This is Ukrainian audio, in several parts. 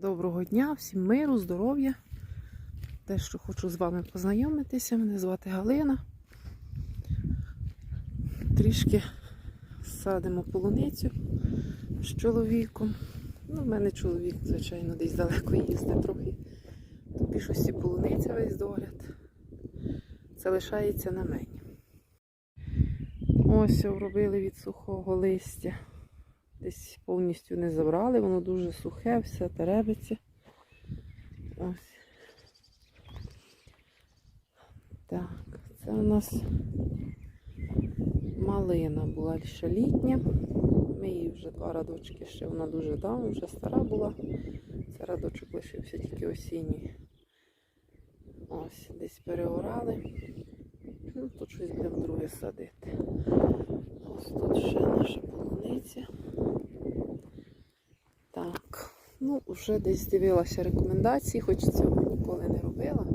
Доброго дня, всім миру, здоров'я. Те, що хочу з вами познайомитися. Мене звати Галина. Трішки садимо полуницю з чоловіком. Ну, в мене чоловік, звичайно, десь далеко їздить трохи. То більшості полуниця весь догляд. Це лишається на мені. Ось обробили від сухого листя. Десь повністю не забрали, воно дуже сухе, все теребиться. Так, це у нас малина була ще літня. Ми її вже два радочки ще вона дуже давно, вже стара була. Це радочок лишився тільки осінній. Ось, десь переорали. Ну, тут щось будемо друге садити. Ось тут ще наша полуниця. Так, ну вже десь дивилася рекомендації, хоч цього ніколи не робила.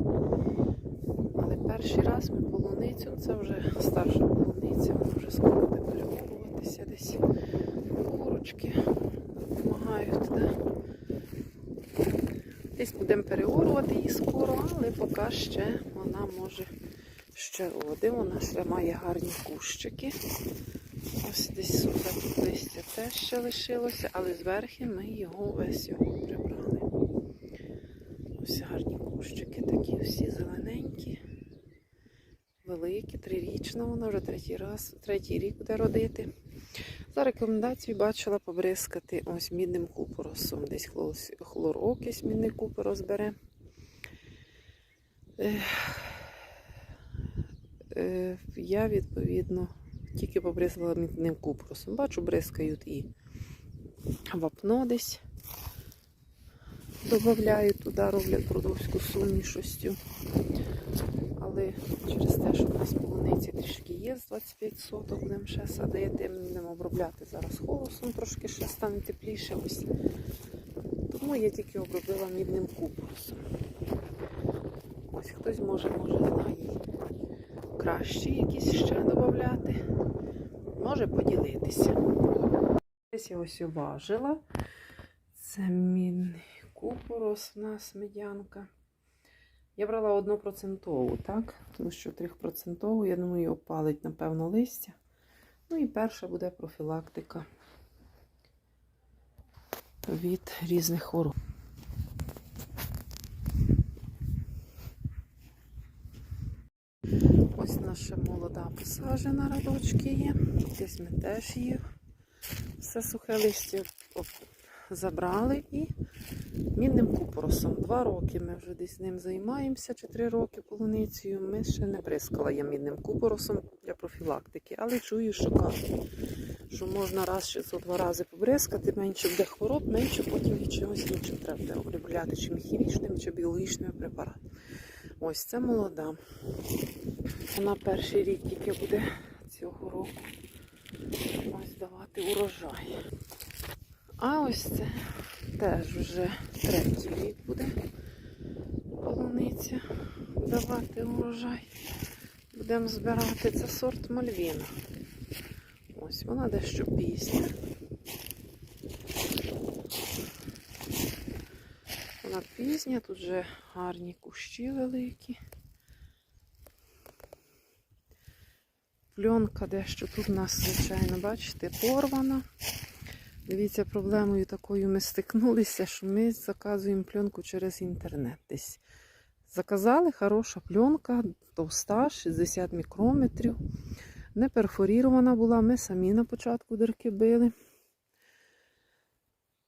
Але перший раз ми полуницю, це вже старша полуниця, вона вже скоро буде перемовуватися десь. Курочки допомагають. Да. Десь будемо переорувати її скоро, але поки ще вона може ще роди. Вона ще має гарні кущики. Ось десь сухе тут листя теж ще лишилося, але зверху ми його весь його прибрали. Ось гарні кущики такі, всі зелененькі, великі, трирічна вона вже третій раз, третій рік буде родити. За рекомендацією бачила побризкати ось мідним купоросом. Десь хлор- хлорокись мідний купорос бере. Е, Я, відповідно, тільки побризкала мідним купоросом. Бачу, бризкають і вапно десь. Додають туди, роблять продовську сумішостю. Але через те, що в нас полуниці трішки є з 25 соток, будемо ще садити, будемо обробляти зараз холосом, трошки ще стане тепліше. Ось. Тому я тільки обробила мідним купоросом. Ось хтось може, може знає кращі якісь ще додати. Може поділитися. Ось я ось уважила. Це мідний купорос у нас медянка. Я брала однопроцентову, так? Тому що трьохпроцентову, я думаю, опалить, напевно, листя. Ну і перша буде профілактика від різних хвороб. Ось наша молода посажена радочки є. Десь ми теж її все сухе листя забрали і мідним купоросом. Два роки ми вже десь ним займаємося, чи три роки полуницею. Ми ще не бризкала я мідним купоросом для профілактики, але чую, що кажуть, що можна раз чи зо два рази побризкати, менше буде хвороб, менше потім від чогось іншим треба обробляти, чи хімічним, чи біологічним препаратом. Ось це молода. Вона перший рік тільки буде цього року ось давати урожай. А ось це теж вже третій рік буде полуниця давати урожай. Будемо збирати це сорт Мальвіна. Ось вона дещо пізня. Вона пізня, тут вже гарні кущі великі. Пленка дещо тут у нас, звичайно, бачите, порвана. Дивіться, проблемою такою ми стикнулися, що ми заказуємо пленку через інтернет. Десь заказали хороша пленка, товста, 60 мікрометрів. Не перфорірована була, ми самі на початку дирки били.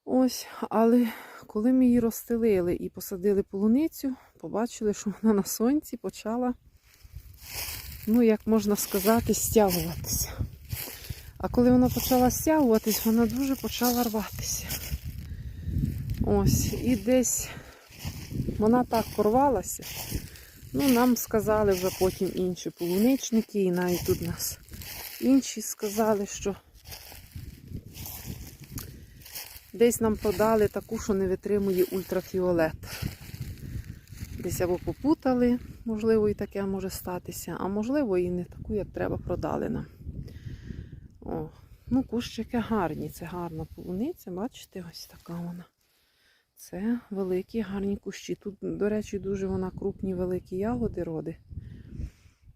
Ось, але коли ми її розстелили і посадили полуницю, побачили, що вона на сонці почала, ну, як можна сказати, стягуватися. А коли вона почала стягуватись, вона дуже почала рватися. Ось, і десь вона так порвалася. Ну, нам сказали вже потім інші полуничники, і навіть тут нас інші сказали, що десь нам подали таку, що не витримує ультрафіолет. Десь або попутали, можливо, і таке може статися, а можливо, і не таку, як треба, продали нам. О, ну, кущики гарні, це гарна полуниця, бачите, ось така вона. Це великі гарні кущі. Тут, до речі, дуже вона крупні великі ягоди роди.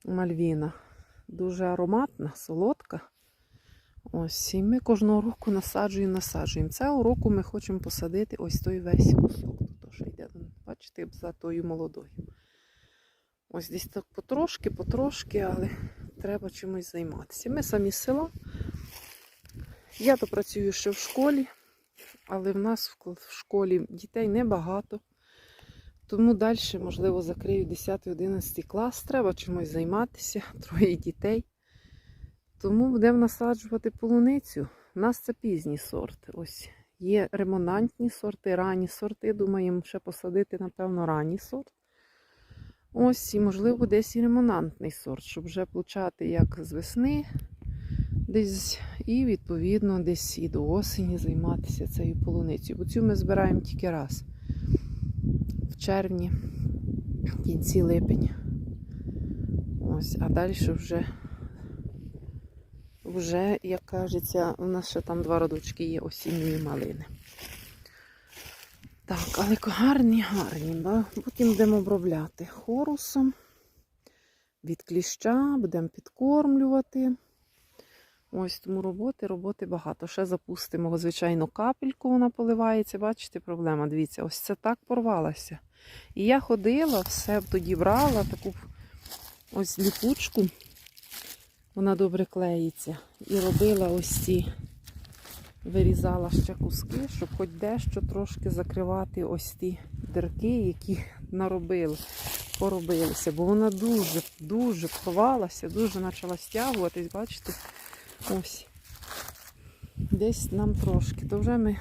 Мальвіна. Дуже ароматна, солодка. Ось, і ми кожного року насаджуємо, насаджуємо. Цього року ми хочемо посадити ось той весь кусок. Бачите, за тою молодою. Ось десь так потрошки, потрошки, але треба чимось займатися. Ми самі з села. Я то працюю ще в школі, але в нас в школі дітей небагато. Тому далі, можливо, закрию 10-11 клас. Треба чимось займатися, троє дітей. Тому будемо насаджувати полуницю. У нас це пізній сорт. Ось є ремонантні сорти, ранні сорти. Думаємо ще посадити, напевно, ранній сорт. Ось, і, можливо, десь і ремонантний сорт, щоб вже почати як з весни, десь, і, відповідно, десь і до осені займатися цією полуницею. Бо цю ми збираємо тільки раз. В червні, в кінці липень. Ось, а далі вже вже, як кажеться, у нас ще там два родочки є осінньої малини. Так, але гарні, гарні. Потім будемо обробляти хорусом від кліща, будемо підкормлювати. Ось тому роботи, роботи багато. Ще запустимо, звичайно, капельку, вона поливається. Бачите, проблема. Дивіться, ось це так порвалося. І я ходила, все тоді брала, таку ось ліпучку вона добре клеїться. І робила ось ці, вирізала ще куски, щоб хоч дещо трошки закривати ось ті дирки, які наробили, поробилися. Бо вона дуже, дуже порвалася, дуже почала стягуватись, бачите? Ось. Десь нам трошки. То вже ми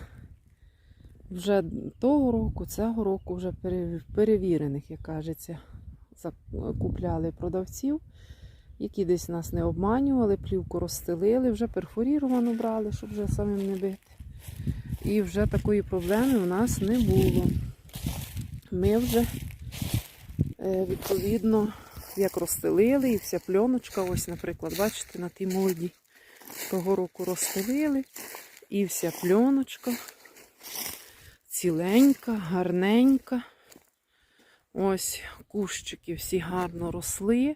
вже того року, цього року вже перевірених, як кажеться, купляли продавців які десь нас не обманювали, плівку розстелили, вже перфоріровану брали, щоб вже самим не бити. І вже такої проблеми у нас не було. Ми вже, е, відповідно, як розстелили, і вся пленочка, ось, наприклад, бачите, на тій молоді того року розстелили, і вся пленочка ціленька, гарненька. Ось кущики всі гарно росли.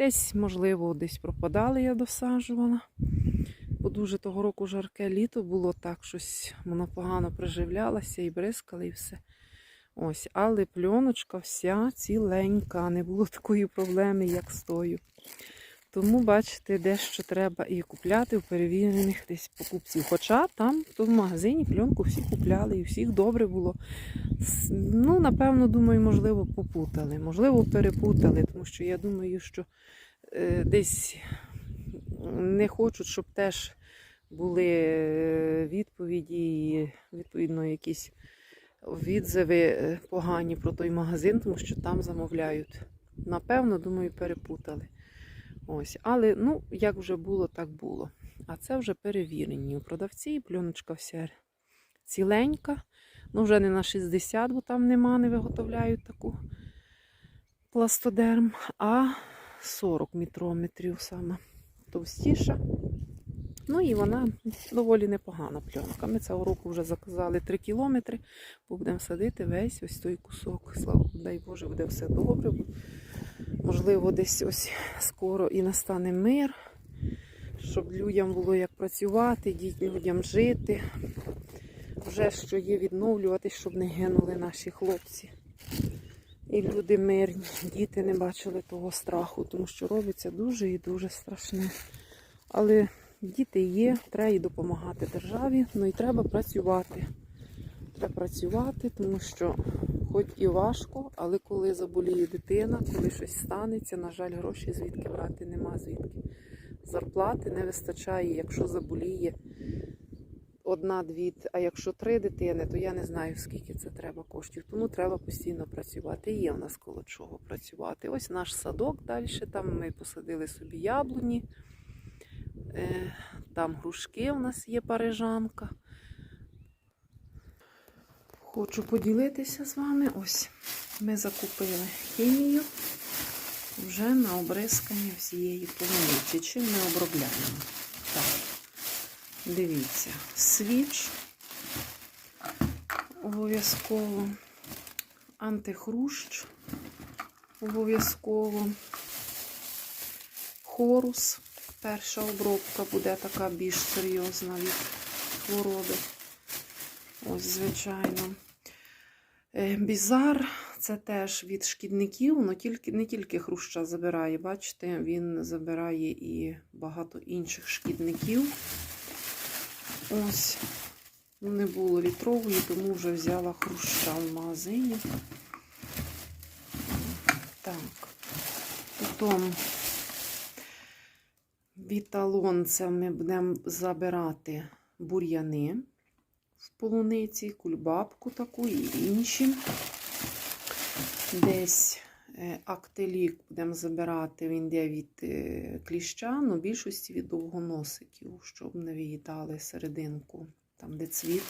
Десь, можливо, десь пропадали, я досаджувала. Бо дуже того року жарке літо було так, щось воно погано приживлялася і бризкала, і все. Ось, але пленочка вся ціленька, не було такої проблеми, як з тою. Тому, бачите, дещо треба і купляти у перевірених десь покупців. Хоча там то в магазині пленку всі купляли і всіх добре було. Ну, напевно, думаю, можливо, попутали, можливо, перепутали, тому що я думаю, що е, десь не хочуть, щоб теж були е, відповіді і відповідно якісь відзиви е, погані про той магазин, тому що там замовляють. Напевно, думаю, перепутали. Ось, але ну, як вже було, так було. А це вже перевірені у продавці, пленочка вся ціленька. Ну, вже не на 60, бо там нема, не виготовляють таку пластодерм, а 40 мікрометрів саме товстіша. Ну і вона доволі непогана пленка. Ми цього року вже заказали 3 кілометри, бо будемо садити весь ось той кусок. Слава дай Боже, буде все добре. Можливо, десь ось скоро і настане мир, щоб людям було як працювати, людям жити. Вже що є відновлюватись, щоб не гинули наші хлопці. І люди мирні, діти не бачили того страху, тому що робиться дуже і дуже страшне. Але діти є, треба і допомагати державі, ну і треба працювати. Треба працювати, тому що хоч і важко, але коли заболіє дитина, коли щось станеться, на жаль, гроші звідки брати нема звідки. Зарплати не вистачає, якщо заболіє одна-дві, а якщо три дитини, то я не знаю, скільки це треба коштів. Тому треба постійно працювати. Є в нас коло чого працювати. Ось наш садок далі. Там ми посадили собі яблуні, е, там грушки у нас є парижанка. Хочу поділитися з вами. Ось ми закупили хімію вже на обрискання всієї полуниці. Чим ми обробляємо? Так, дивіться, свіч. Обов'язково антихрущ. Обов'язково. Хорус. Перша обробка буде така більш серйозна від хвороби. Ось, звичайно. Е, Бізар це теж від шкідників, але тільки, не тільки хруща забирає. Бачите, він забирає і багато інших шкідників. Ось. Ну, не було вітрової, тому вже взяла хруща в магазині. Так. Потім віталон це ми будемо забирати бур'яни в полуниці, кульбабку таку і інші. Десь е, актелік будемо забирати, він йде від е, кліща, але в більшості від довгоносиків, щоб не виїдали серединку, там де цвіт.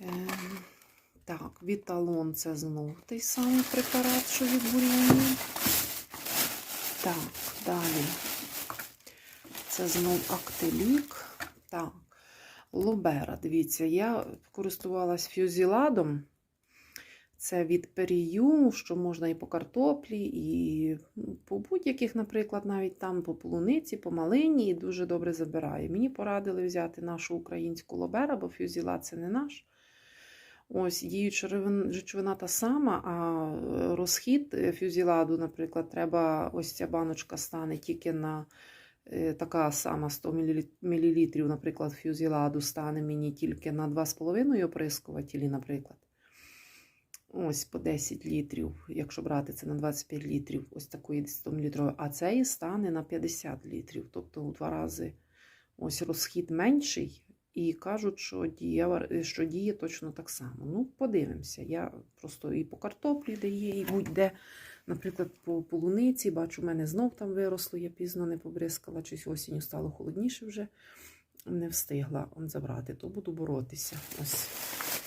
Ем, Так, віталон це знову той самий препарат, що від бур'янів. Так, далі. Це знов актелік. Так, лобера. Дивіться, я користувалась фюзіладом. Це від перію, що можна і по картоплі, і по будь-яких, наприклад, навіть там по полуниці, по малині, і дуже добре забирає. Мені порадили взяти нашу українську лобера, бо фюзілад це не наш. Ось діюча речовина та сама, а розхід е, фюзіладу, наприклад, треба, ось ця баночка стане тільки на така сама 100 мл, наприклад, фюзіладу стане мені тільки на 2,5 оприскувателі, наприклад. Ось по 10 літрів, якщо брати це на 25 літрів, ось такої 100 мл, а цей стане на 50 літрів, тобто у два рази ось розхід менший. І кажуть, що діє, що діє точно так само. Ну, подивимося. Я просто і по картоплі дає, і будь-де, наприклад, по полуниці, бачу, в мене знов там виросло, я пізно не побризкала, щось осінню стало холодніше вже. Не встигла забрати, то буду боротися. Ось.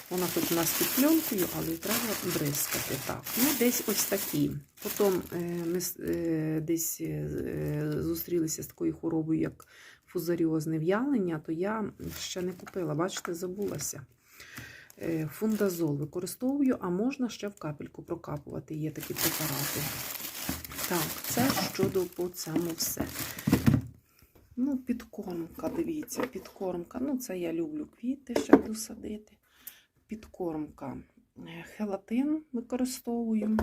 Вона хоч у нас під пленкою, але треба бризкати. Так, ну десь ось такі. Потім е, ми е, десь е, зустрілися з такою хворобою, як фузаріозне в'ялення, то я ще не купила, бачите, забулася. Е, Фундазол використовую, а можна ще в капельку прокапувати. Є такі препарати. Так, це щодо по цьому все. Ну, підкормка, дивіться, підкормка. Ну, це я люблю квіти, ще буду садити. Підкормка. Е, Хелатин використовую.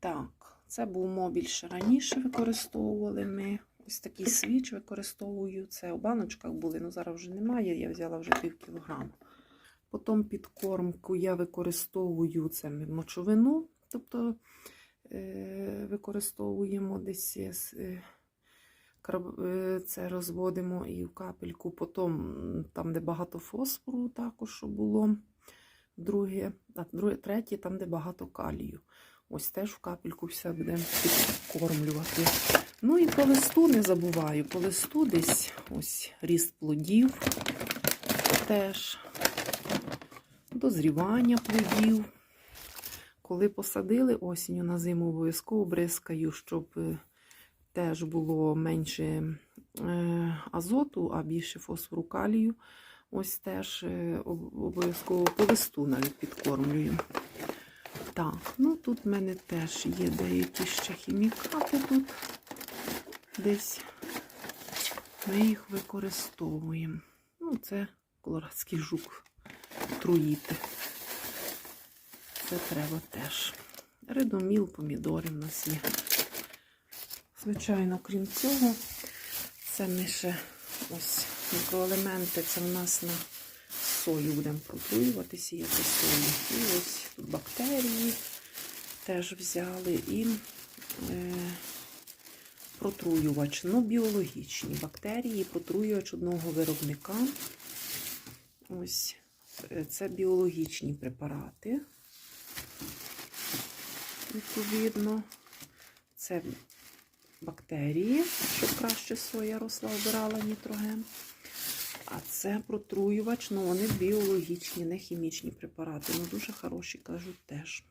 Так, це був мобіль ще раніше використовували ми. Ось такий свіч використовую. Це у баночках були, але зараз вже немає. Я взяла вже пів кілограма. Потім підкормку я використовую це мочовину, тобто е, використовуємо десь е, е, це розводимо і в капельку. Потім там, де багато фосфору, також було. Друге, а друге, третє, там, де багато калію. Ось теж в капельку все будемо підкормлювати. Ну і по листу не забуваю. По листу десь ось ріст плодів теж. Дозрівання плодів. Коли посадили осінню на зиму, обов'язково бризкаю, щоб е, теж було менше е, азоту, а більше фосфору калію. Ось теж е, обов'язково по листу навіть підкормлюю. Так, ну тут в мене теж є деякі ще хімікати тут. Десь ми їх використовуємо. Ну, це колорадський жук труїти. Це треба теж. Редоміл, помідори в нас є. Звичайно, крім цього, це ми ще ось мікроелементи. Це в нас на сою будемо протруювати, сіяти сою. І ось тут бактерії теж взяли і е, протруювач. Ну, біологічні бактерії, протруювач одного виробника. Ось це біологічні препарати. Відповідно, це бактерії, щоб краще соя росла, обирала нітроген. А це протруювач, ну вони біологічні, не хімічні препарати. Ну дуже хороші, кажуть, теж.